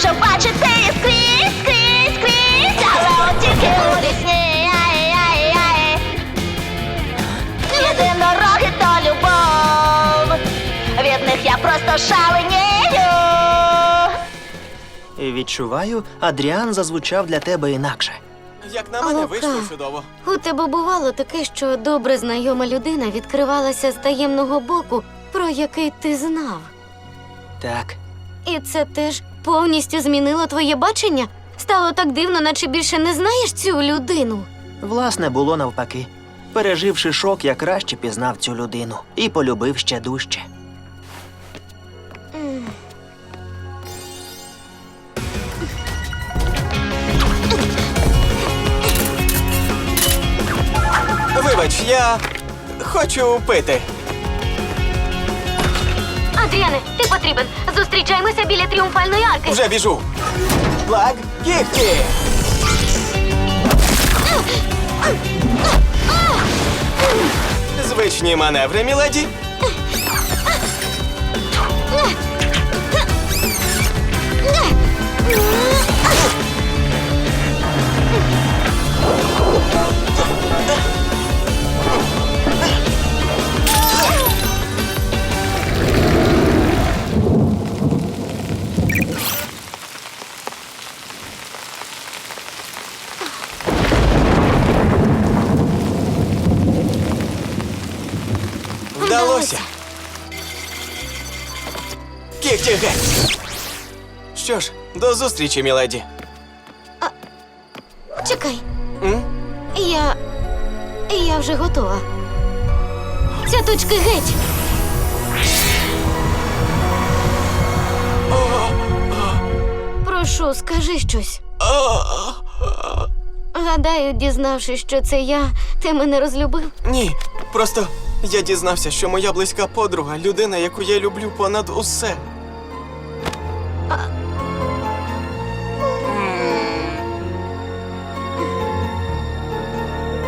що бачити скрізь, скрізь, скрізь, але от тільки у вісні. Ай-яй-яй. Єдинороги то любов. Від них я просто шаленію. Відчуваю, Адріан зазвучав для тебе інакше. Як на мене, Лука. вийшло чудово. У тебе бувало таке, що добре знайома людина відкривалася з таємного боку, про який ти знав. Так, І це теж повністю змінило твоє бачення? Стало так дивно, наче більше не знаєш цю людину. власне, було навпаки. Переживши шок, я краще пізнав цю людину і полюбив ще дужче. Вибач, я хочу пити. Адріане, ти потрібен. Зустрічаємося біля тріумфальної арки. Вже біжу. Блак кіхті. Звичні маневри, міледі. Вдалося. Кіхті геть. Що ж, до зустрічі, міледі. Чекай, М? я. Я вже готова. Цяточки геть. Прошу, скажи щось. Гадаю, дізнавшись, що це я, ти мене розлюбив. Ні, просто я дізнався, що моя близька подруга людина, яку я люблю понад усе.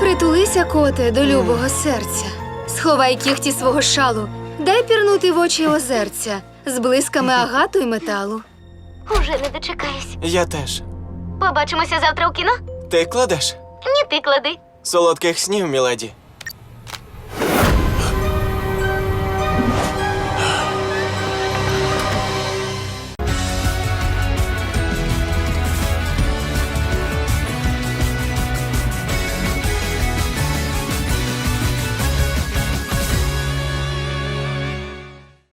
Притулися, коте, до любого серця. Сховай кіхті свого шалу. Дай пірнути в очі озерця з блисками агату й металу. Уже не дочекаюсь. Я теж. Побачимося завтра у кіно? Ти кладеш? Ні, ти клади. Солодких снів, міледі.